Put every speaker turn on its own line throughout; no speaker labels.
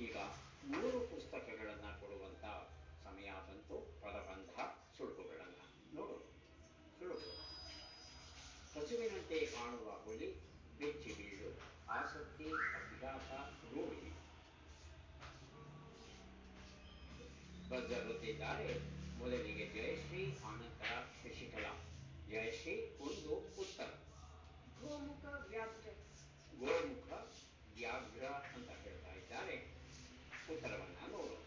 ಈಗ ಮೂರು ಪುಸ್ತಕಗಳನ್ನು ಕೊಡುವಂತ ಸಮಯ ಬಂತು ಪದಬಂಧ ಸುಳುಕುಗಳನ್ನು ನೋಡು ಸುಳುಕು. ಹಸುವಿನಂತೆ ಕಾಣುವ ಹುಲಿ ಬೆಚ್ಚಿ ಬೀಳು ಆಸಕ್ತಿ ಅಭ್ಯಾಸ ರೂಢಿ. ಬದ್ಧರುತ್ತಿದ್ದಾರೆ ಮೊದಲಿಗೆ ಜಯಶ್ರೀ ಆನಂತರ ಶಶಿಕಲಾ. ಜಯಶ್ರೀ ಒಂದು ಉತ್ತರ.
ಗೋಮುಖ ವ್ಯಾಘ್ರ.
ಗೋಮುಖ ವ್ಯಾಘ್ರ ಅಂತ ಹೇಳ್ತಾ ಇದ್ದಾರೆ. ಉತ್ತರವನ್ನ ನೋಡೋಣ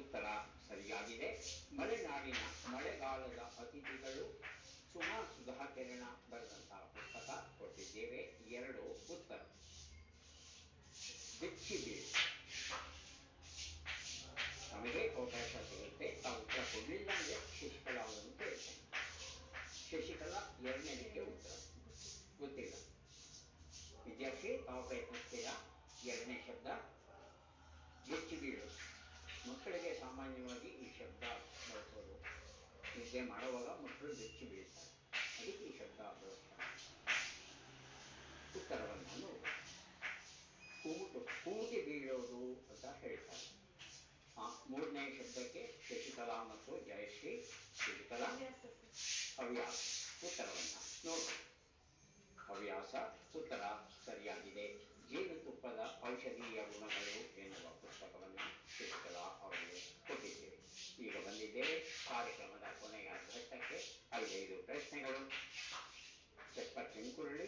ಉತ್ತರ ಸರಿಯಾಗಿದೆ. ಮಲೆನಾಡಿನ ಮಳೆಗಾಲದ ಅತಿಥಿಗಳು ಸುಮಾ ಸುಧಾಕಿರಣ ಬರೆದಂತಹ ಪುಸ್ತಕ ಕೊಟ್ಟಿದ್ದೇವೆ. ಎರಡು ಉತ್ತರ. ಬೆಚ್ಚಿ ಬೀಳು ನಮಗೆ ಅವಕಾಶ ಸಿಗುತ್ತೆ. ತಾವು ಉತ್ತರ ಕೊಡಲಿಲ್ಲ ಅಂದರೆ ಶಶಿಕಲಾ ಅವರನ್ನು ಕೇಳ್ತೇನೆ. ಶಶಿಕಲಾ ಎರಡನೇದಕ್ಕೆ ಉತ್ತರ. ಗೊತ್ತಿಲ್ಲ. ವಿದ್ಯಾರ್ಥಿ ತಾವು ಪ್ರಯತ್ನಿಸ್ತೀರಾ? ಎರಡನೇ ಶಬ್ದ. ಬೀಳು ಮಕ್ಕಳಿಗೆ ಸಾಮಾನ್ಯವಾಗಿ ಈ ಶಬ್ದ ಬಳಸೋದು. ನಿದ್ದೆ ಮಾಡುವಾಗ ಮಕ್ಕಳು ಬೆಚ್ಚಿ ಬೀಳ್ತಾರೆ ಅದಕ್ಕೆ ಈ ಶಬ್ದ ಬಳಸ್ತಾರೆ. ಉತ್ತರವನ್ನು ನೋಡಿ ಕೂಟು ಕೂಗಿ ಬೀಳೋದು ಅಂತ ಹೇಳ್ತಾರೆ. ಆ ಮೂರನೇ ಶಬ್ದಕ್ಕೆ ಶಶಿಕಲಾ ಮತ್ತು ಜಯಶ್ರೀ, ಶಶಿಕಲಾ, ಹವ್ಯಾಸ. ಉತ್ತರವನ್ನು ನೋಡಿ. ಹವ್ಯಾಸ, ಉತ್ತರ ಸರಿಯಾದ ಕಾರ್ಯಕ್ರಮದ ಕೊನೆಯ ಘಟ್ಟಕ್ಕೆ ಐದೈದು ಪ್ರಶ್ನೆಗಳು ಚೆಪ್ಪರ್ ಚಿಂಕುರುಳಿ